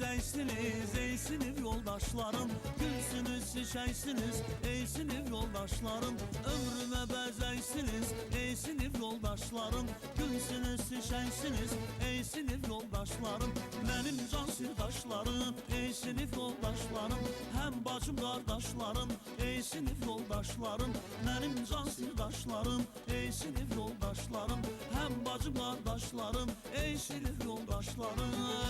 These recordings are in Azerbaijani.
bəzəysiniz ey sinif yoldaşlarım. Gülsünüz şişəysiniz ey sinif yoldaşlarım. Ömrümə bəzəysiniz ey sinif yoldaşlarım. Gülsünüz şişəysiniz ey sinif yoldaşlarım. Mənim can sirdaşlarım ey sinif yoldaşlarım. Həm bacım qardaşlarım ey sinif yoldaşlarım. Mənim can sirdaşlarım ey sinif yoldaşlarım. Həm bacım qardaşlarım ey sinif yoldaşlarım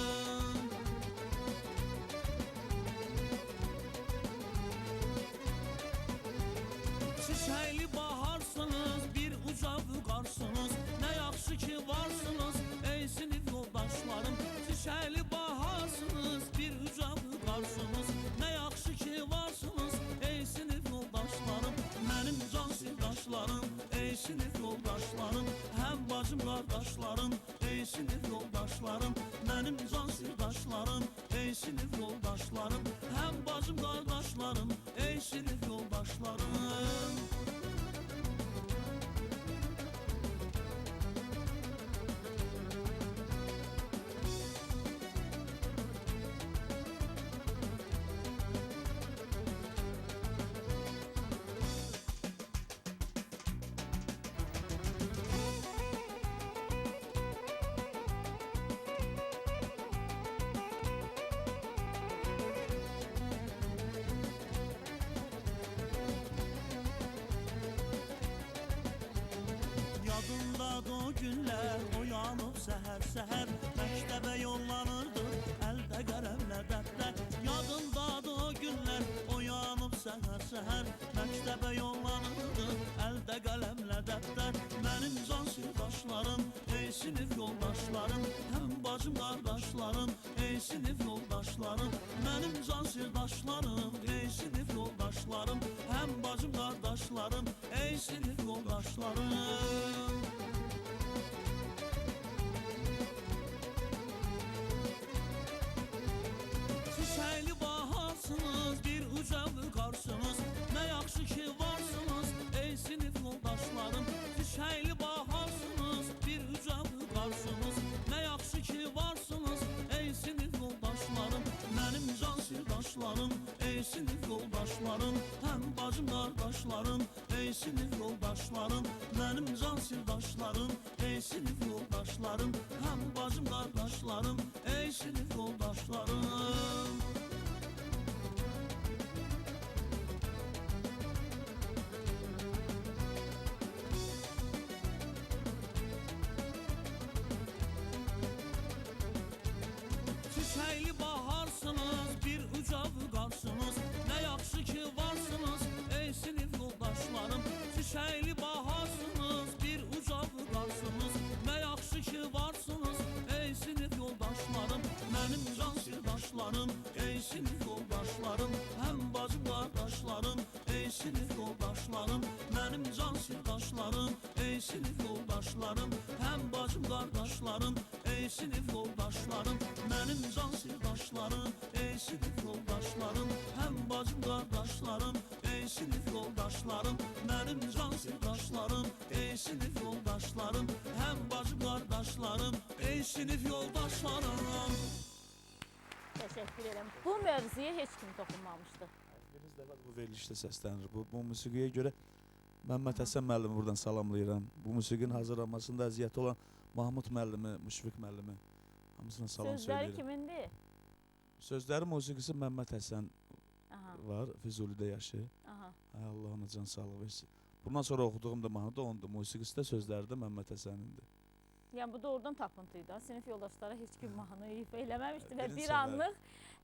Çiçəkli baharsınız, bir uca vüqarsınız Nə yaxşı ki varsınız, ey sinif yoldaşlarım. Çiçəkli baharsınız, bir uca vüqarsınız Nə yaxşı ki varsınız, ey sinif yoldaşlarım. Mənim can sirdaşlarım, ey sinif yoldaşlarım. Həm bacım qardaşlarım, ey sinif yoldaşlarım Mənim can sirdaşlarım, ey sinif yoldaşlarım Həm bacım qardaşlarım, ey sinif yoldaşlarım səhər-səhər Məktəbə yollanırdı Əldə qələmlə dəftər Mənim can sirdaşlarım. Ey sinif yoldaşlarım Həm bacım qardaşlarım Ey sinif yoldaşlarım Mənim can sirdaşlarım. Ey sinif yoldaşlarım Həm bacım qardaşlarım Ey sinif yoldaşlarım. Çiçəkli baharsınız, bir uca Nə yaxşı ki varsınız, ey sinif yoldaşlarım. Çiçəkli baharsınız, bir uca vüqarsınız Nə yaxşı ki varsınız, ey sinif yoldaşlarım. Mənim can sirdaşlarım, ey sinif yoldaşlarım. Həm bacım qardaşlarım, ey sinif yoldaşlarım. Mənim can sirdaşlarım, ey sinif yoldaşlarım. Həm bacım qardaşlarım, ey sinif yoldaşlarım yoldaşlarım Mənim can sirdaşlarım, ey sinif yoldaşlarım Həm bacım qardaşlarım, ey sinif yoldaşlarım Mənim can sirdaşlarım, ey sinif yoldaşlarım Həm bacım qardaşlarım, ey sinif yoldaşlarım Mənim can sirdaşlarım, ey sinif yoldaşlarım Həm bacım qardaşlarım, ey sinif yoldaşlarım Təşəkkür edirəm. Bu mövzuya heç kim toxunmamışdı. Birinci dəfə bu verilişdə səslənir. Bu, bu musiqiyə görə Məmməd Həsən müəllimi buradan salamlayıram. Bu musiqinin hazırlanmasında əziyyəti olan Mahmud müəllimi, Müşfiq müəllimi hamısına salam Sözləri söyləyirəm. kimindir? Sözləri musiqisi Məmməd Həsən Aha, var, Füzulidə yaşayır. aha. Ay Allah ona can sağlıq versin. Bundan sonra oxuduğum da mahnı da ondur. Musiqisi də sözləri də Məmməd Həsənindir. Yəni bu doğrudan tapıntı idi. ha. Sinif yoldaşları heç kim mahnı ifa eləməmişdi və Birinci bir səfər. anlıq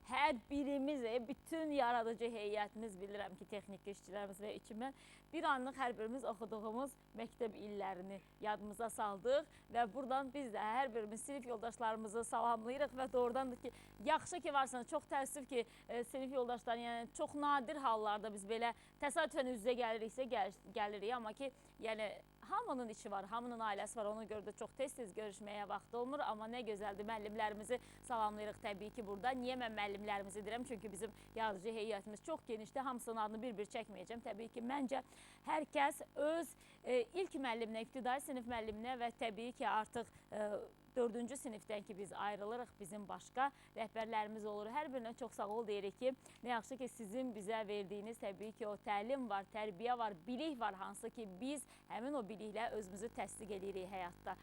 hər birimiz, e, bütün yaradıcı heyətimiz bilirəm ki, texnik işçilərimiz və içimən bir anlıq hər birimiz oxuduğumuz məktəb illərini yadımıza saldıq və buradan biz də hər birimiz sinif yoldaşlarımızı salamlayırıq və doğrudan da ki, yaxşı ki varsanız, çox təəssüf ki, e, sinif yoldaşları, yəni çox nadir hallarda biz belə təsadüfən üz-üzə gəliriksə gəl gəlirik, amma ki, yəni hamının işi var, hamının ailəsi var. Ona görə də çox tez-tez görüşməyə vaxt olmur, amma nə gözəldir. Müəllimlərimizi salamlayırıq təbii ki burada. Niyə mən müəllimlərimizi deyirəm? Çünki bizim yaradıcı heyətimiz çox genişdir. Hamısının adını bir-bir çəkməyəcəm. Təbii ki, məncə hər kəs öz e, ilk müəlliminə, ibtidai sinif müəlliminə və təbii ki, artıq e, 4-cü sinifdən ki biz ayrılırıq, bizim başqa rəhbərlərimiz olur. Hər birinə çox sağ ol deyirik ki, nə yaxşı ki sizin bizə verdiyiniz təbii ki o təlim var, tərbiyə var, bilik var, hansı ki biz həmin o biliklə özümüzü təsdiq edirik həyatda.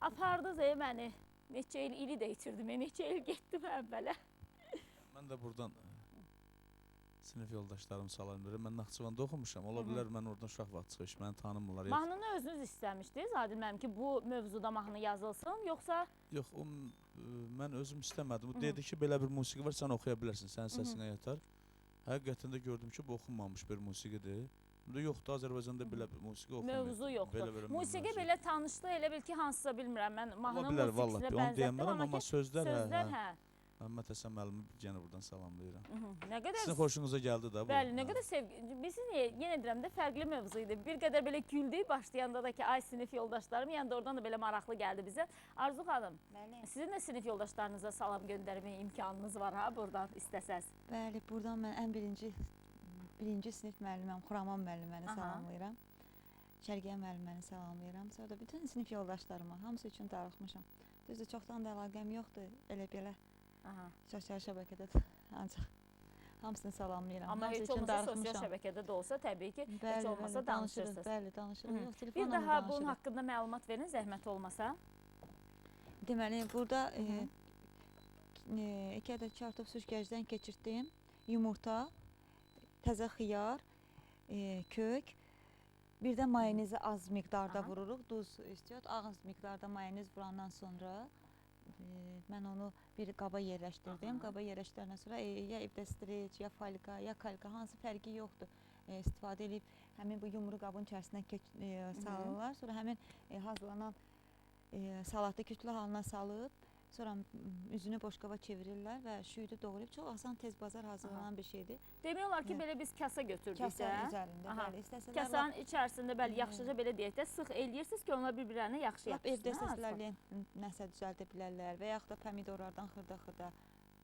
Apardınız ey məni. Neçə il ili də itirdim, e, neçə il getdim əvvələ. Mən də buradan sinif yoldaşlarım salam verirəm. Mən Naxçıvanda oxumuşam. Ola bilər mən oradan uşaq vaxt çıxış, məni tanımırlar. Mahnını özünüz istəmişdiniz Adil müəllim ki, bu mövzuda mahnı yazılsın, yoxsa Yox, o ə, mən özüm istəmədim. O dedi ki, belə bir musiqi var, sən oxuya bilərsən, sənin səsinə yatar. Həqiqətən də gördüm ki, bu oxunmamış bir musiqidir. İndi yoxdur, Azərbaycanda belə bir musiqi oxunmur. mövzu yoxdur. Belə bir Musiqi mövzu. belə tanışdı, elə bil ki, hansısa bilmirəm. Mən bilər musiqisinə vallahi. Onu bənzətdim, deyəmərəm, amma amma ki, sözlər, sözlər hə, hə. Hə. Məmməd Həsən müəllimi yenə buradan salamlayıram. Nə qədər Sizin xoşunuza gəldi də bu. Bəli, nə hə. qədər sevgi. Biz yenə, deyirəm də fərqli mövzu idi. Bir qədər belə güldük başlayanda da ki, ay sinif yoldaşlarım, yəni də oradan da belə maraqlı gəldi bizə. Arzu xanım, Bəli. sizin də sinif yoldaşlarınıza salam göndərmə imkanınız var ha buradan istəsəz. Bəli, buradan mən ən birinci birinci sinif müəlliməm, Xuraman müəlliməni salamlayıram. Şərqiyə müəlliməni salamlayıram. Sonra da bütün sinif yoldaşlarıma, hamısı üçün darıxmışam. Düzdür, çoxdan da əlaqəm yoxdur. Elə belə Aha. sosial şəbəkədə ancaq hamısını salamlayıram. Amma Hamısı heç olmasa sosial şəbəkədə də olsa təbii ki, Bəli, heç olmasa bəli, danışırsınız. danışırıq, Bəli, danışırıq. Yox, Bir telefonla da daha bunun danışırıq. haqqında məlumat verin, zəhmət olmasa. Deməli, burada e, Mhm. e, iki ədəd kartof süzgəcdən keçirtdim. Yumurta, təzə xiyar, e, kök, bir də mayonezi az miqdarda Aha. vururuq. Duz istiot, az miqdarda mayonez vurandan sonra e, mən onu bir qaba yerləşdirdim. Aha. Qaba yerləşdirəndən sonra e, ya evdə streç, ya falqa, ya kalka hansı fərqi yoxdur. E, istifadə edib həmin bu yumru qabın içərisinə e, salırlar. Sonra həmin e, hazırlanan e, salatı kütlü halına salıb, sonra üzünü boşqaba çevirirlər və şüyüdü doğrayıb çox asan tez bazar hazırlanan bir şeydir. Demək olar ki, Hə. belə biz kasa götürdük Kəsə də. üzərində Aha. bəli, istəsələr Kasanın içərisində bəli yaxşıca belə deyək də sıx eləyirsiniz ki, onlar bir-birlərinə yaxşı yapışsın. evdə istəsələr lent nəsə düzəldə bilərlər və yaxud da pomidorlardan xırda-xırda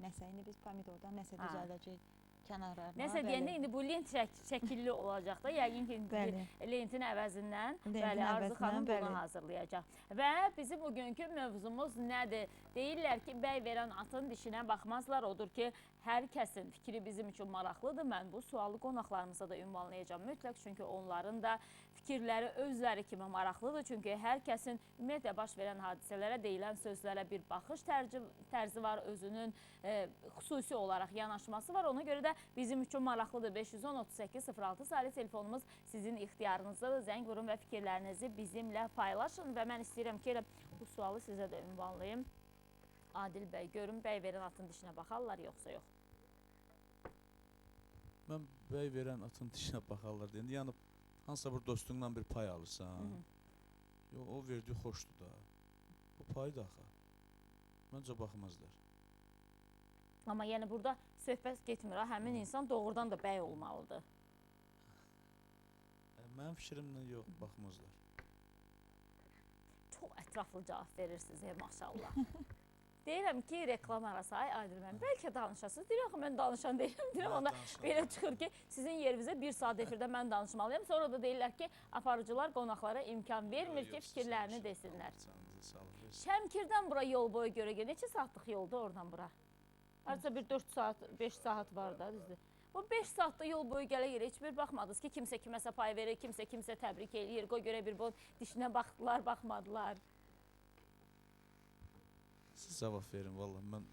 nəsə indi biz pomidordan nəsə düzəldəcəyik kənarlarına. Nəsə deyəndə indi bu lent şək- şəkilli olacaq da. Yəqin ki, Bəli. lentin əvəzindən Lentin bəli Arzu xanım bunu hazırlayacaq. Və bizim bugünkü mövzumuz nədir? Deyirlər ki, bəy verən atın dişinə baxmazlar. Odur ki, hər kəsin fikri bizim üçün maraqlıdır. Mən bu sualı qonaqlarımıza da ünvanlayacağam mütləq, çünki onların da fikirləri özləri kimi maraqlıdır. Çünki hər kəsin ümumiyyətlə baş verən hadisələrə, deyilən sözlərə bir baxış tərzi, var, özünün e, xüsusi olaraq yanaşması var. Ona görə də bizim üçün maraqlıdır. 510 38 06 sayılı telefonumuz sizin ixtiyarınızdadır. Zəng vurun və fikirlərinizi bizimlə paylaşın və mən istəyirəm ki, bu sualı sizə də ünvanlayım. Adil bəy, görün bəy verən atın dişinə baxarlar yoxsa yox? Mən bəy verən atın dişinə baxarlar deyəndə, yəni hansısa bir dostundan bir pay alırsan. Hı -hı. Yox, o verdiyi xoşdur da. Bu pay da axı. Məncə baxmazlar. Amma yəni burada söhbət getmir. ha, Həmin insan doğrudan da bəy olmalıdır. Mənim fikrimlə yox, baxmazlar. Çox ətraflı cavab verirsiniz, ey maşallah. Deyirəm ki, reklam arası, ay Adil mən, bəlkə danışasınız. Deyirəm, axı mən danışan deyiləm. Deyirəm, onda belə çıxır ki, sizin yerinizə bir saat efirdə mən danışmalıyam. Sonra da deyirlər ki, aparıcılar qonaqlara imkan vermir ki, fikirlərini desinlər. Şəmkirdən bura yol boyu görə gəl. Neçə saatlıq yolda oradan bura? Hardasa bir 4 saat, 5 saat var da düzdür. Bu 5 saatda yol boyu gələ-gələ heç bir baxmadınız ki, kimsə kiməsə pay verir, kimsə kimsə təbrik eləyir. Qoy görə bir bu dişinə baxdılar, baxmadılar. Siz cavab verin vallah. Mən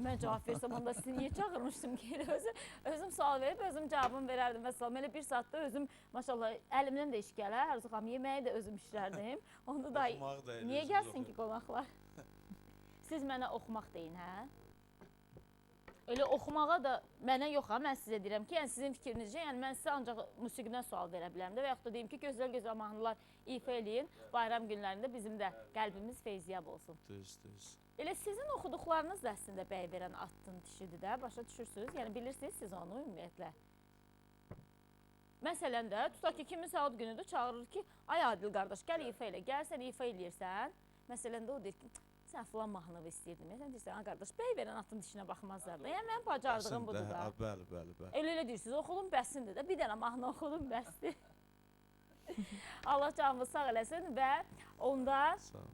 Mən cavab versəm onda sizi niyə çağırmışdım ki? Elə özüm, özüm sual verib özüm cavabımı verərdim və salam. Elə bir saatda özüm maşallah əlimdən də iş gələr. Arzu xanım yeməyi də özüm işlərdim. Onda da da niyə gəlsin ki qonaqlar? Siz mənə oxumaq deyin, hə? Elə oxumağa da mənə yox ha, mən sizə deyirəm ki, yəni sizin fikrinizcə, yəni mən sizə ancaq musiqidən sual verə bilərəm də və yaxud da deyim ki, gözəl-gözəl mahnılar ifa eləyin. Bayram günlərində bizim də qəlbimiz feyziyab olsun. Düz, düz. Elə sizin oxuduqlarınız da əslində bəy verən atın dişidir də, başa düşürsünüz? Yəni bilirsiniz siz onu ümumiyyətlə. Məsələn də, tutaq ki, kiminsə ad günüdür, çağırır ki, ay Adil qardaş, gəl ifa elə, gəl sən ifa eləyirsən. Məsələn də o deyir ki, "Cık, sən filan mahnını istəyirdim. Sən deyirsən, ay qardaş, bəy verən atın dişinə baxmazlar da. Yəni mənim bacardığım budur da. Bəli, bəli, bəli. Elə elə deyirsiniz, oxudum bəssindir də, bir dənə mahnı oxudum bəsdir. Allah canımız sağ eləsin və onda Sağ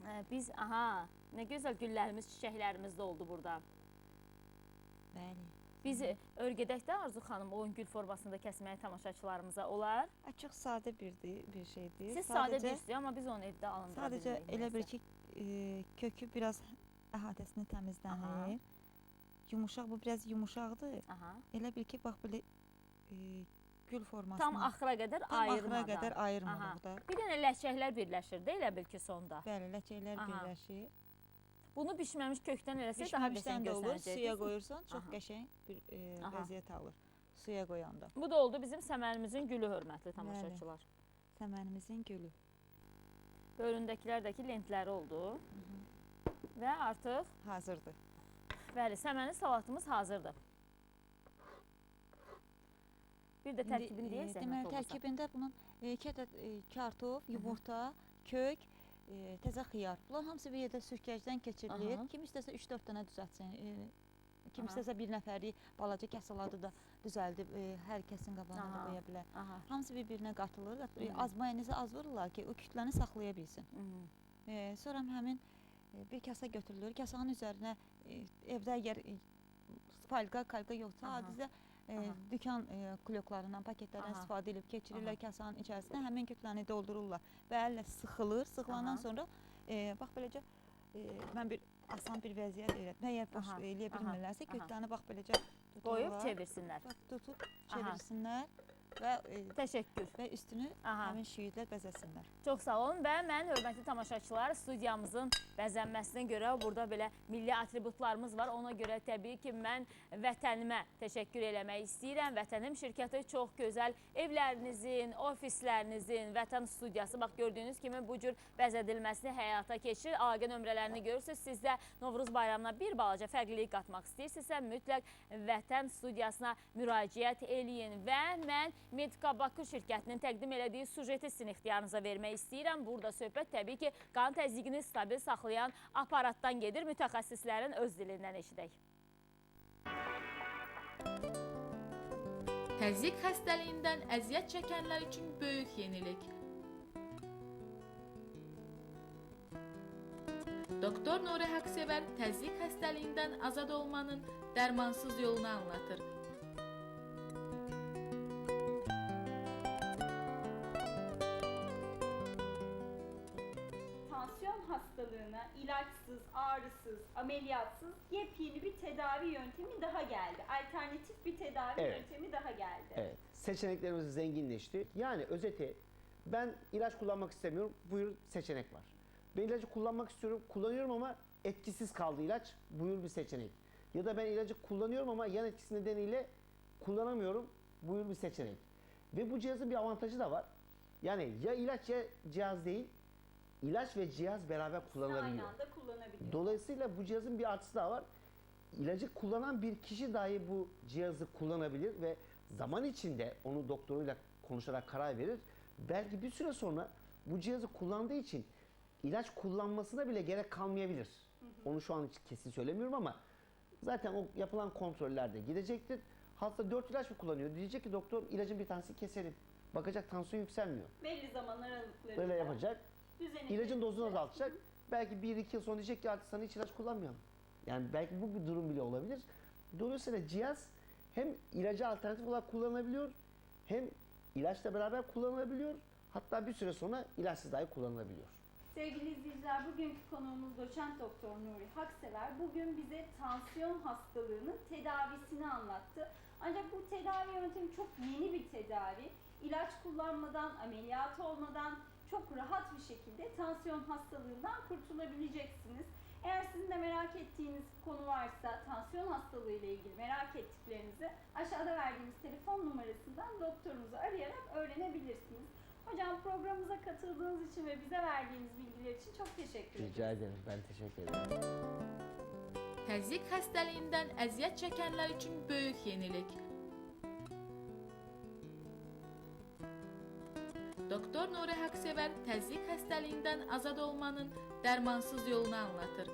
ə, biz aha nə gözəl güllərimiz, çiçəklərimiz də oldu burada. Bəli. Biz örgədək də Arzu xanım oyun gül formasında kəsməyə tamaşaçılarımıza olar. A, Çox sadə birdir, bir şeydir. Siz sadə Sadəcə- deyirsiniz, amma biz onu evdə alındıra Sadəcə elə bir ki, e, kökü biraz əhatəsini təmizlənir. Yumuşaq, bu biraz yumuşaqdır. Aha. Elə bil ki, bax belə e, gül formasını Tam axıra qədər tam axıra ayırmadan. qədər Aha. ayırmırıq da. Bir dənə ləçəklər birləşir də elə bil ki sonda. Bəli, ləkəklər Aha. birləşir. Bunu bişməmiş kökdən eləsək daha qəşəng göstərəcək. suya qoyursan çox Aha. qəşəng bir e, Aha. vəziyyət alır. Suya qoyanda. Bu da oldu bizim səmərimizin gülü hörmətli tamaşaçılar. Səmənimizin gülü. Bölündəkilerdəki lentləri oldu. Və artıq Hazırdır. bəli, səməni salatımız hazırdır. Bir də tərkibini İndi, deyək e, zəhmət Deməli, olmasa. tərkibində bunun e, iki ədəd e, kartof, yumurta, kök, e, təzə xiyar. Bunlar hamısı bir yerdə sürkəcdən keçirilir. Kim istəsə 3-4 dənə düzəltsin. Kim Aha. istəsə bir nəfərlik balaca kasaladı da düzəldib e, hər kəsin qabağına da qoya bilər. Aha. Hamısı bir-birinə qatılır. E, Hı. Az mayonezi az vururlar ki, o kütləni saxlaya bilsin. Mhm. E, sonra həmin e, bir kasa götürülür. Kasanın üzərinə e, evdə əgər e, falqa, kalqa yoxsa Aha. adicə e, Aha. dükan e, kloklarından, paketlərdən Aha. istifadə edib keçirirlər Aha. kasanın içərisinə, həmin kütləni doldururlar və əllə sıxılır. Sıxılandan Aha. sonra e, bax beləcə e, mən bir asan bir vəziyyət öyrətdim. Əgər boş Aha. eləyə bilmirlərsə, kütləni bax beləcə Qoyub tuturlar. çevirsinlər. Tutub Aha. Və e, Təşəkkür. və üstünü Aha. həmin şiirlər bəzəsinlər. Çox sağ olun və mən hörmətli tamaşaçılar studiyamızın bəzənməsinə görə burada belə milli atributlarımız var. Ona görə təbii ki, mən vətənimə təşəkkür eləmək istəyirəm. Vətənim şirkəti çox gözəl evlərinizin, ofislərinizin, vətən studiyası bax gördüyünüz kimi bu cür bəzədilməsini həyata keçirir. Əlaqə nömrələrini görürsüz. Siz də Novruz bayramına bir balaca fərqlilik qatmaq istəyirsinizsə mütləq vətən studiyasına müraciət eləyin və mən Medika Bakı şirkətinin təqdim elədiyi sujeti sizin ixtiyarınıza vermək istəyirəm. Burada söhbət təbii ki, qan təzyiqini stabil saxlayan aparatdan gedir. Mütəxəssislərin öz dilindən eşidək. Təzyiq xəstəliyindən əziyyət çəkənlər üçün böyük yenilik. Doktor Nuri Haqsevər təzyiq xəstəliyindən azad olmanın dərmansız yolunu anlatır. Hastalığına ilaçsız, ağrısız, ameliyatsız yepyeni bir tedavi yöntemi daha geldi. Alternatif bir tedavi Evet. yöntemi daha geldi. Evet. Seçeneklerimiz zenginleşti. Yani özeti ben ilaç kullanmak istemiyorum. Buyur seçenek var. Ben ilacı kullanmak istiyorum. Kullanıyorum ama etkisiz kaldı ilaç. Buyur bir seçenek. Ya da ben ilacı kullanıyorum ama yan etkisi nedeniyle kullanamıyorum. Buyur bir seçenek. Ve bu cihazın bir avantajı da var. Yani ya ilaç ya cihaz değil. İlaç ve cihaz beraber Aynı kullanılabiliyor. anda kullanabiliyor. Dolayısıyla bu cihazın bir artısı daha var. İlacı kullanan bir kişi dahi bu cihazı kullanabilir ve zaman içinde onu doktoruyla konuşarak karar verir. Belki bir süre sonra bu cihazı kullandığı için ilaç kullanmasına bile gerek kalmayabilir. Onu şu an için kesin söylemiyorum ama zaten o yapılan kontrollerde gidecektir. Hasta 4 ilaç mı kullanıyor? Diyecek ki doktor ilacın bir tanesini keselim. Bakacak tansiyon yükselmiyor. Belli zaman aralıklarında. Böyle yapacak. Düzene İlacın dozunu azaltacak. Belki 1-2 yıl sonra diyecek ki artık sana hiç ilaç kullanmayalım. Yani belki bu bir durum bile olabilir. Dolayısıyla cihaz hem ilacı alternatif olarak kullanılabiliyor hem ilaçla beraber kullanılabiliyor. Hatta bir süre sonra ilaçsız dahi kullanılabiliyor. Sevgili izleyiciler, bugünkü konuğumuz doçent doktor Nuri Haksever. Bugün bize tansiyon hastalığının tedavisini anlattı. Ancak bu tedavi yöntemi çok yeni bir tedavi. İlaç kullanmadan, ameliyat olmadan çok rahat bir şekilde tansiyon hastalığından kurtulabileceksiniz. Eğer sizin de merak ettiğiniz konu varsa tansiyon hastalığı ile ilgili merak ettiklerinizi aşağıda verdiğimiz telefon numarasından doktorunuzu arayarak öğrenebilirsiniz. Hocam programımıza katıldığınız için ve bize verdiğiniz bilgiler için çok teşekkür ederim. Rica ederim. Ben teşekkür ederim. Təzyiq xəstəliyindən əziyyət çəkənlər üçün böyük yenilik. Doktor Nuri Haqsevər təzyiq xəstəliyindən azad olmanın dərmansız yolunu anlatır.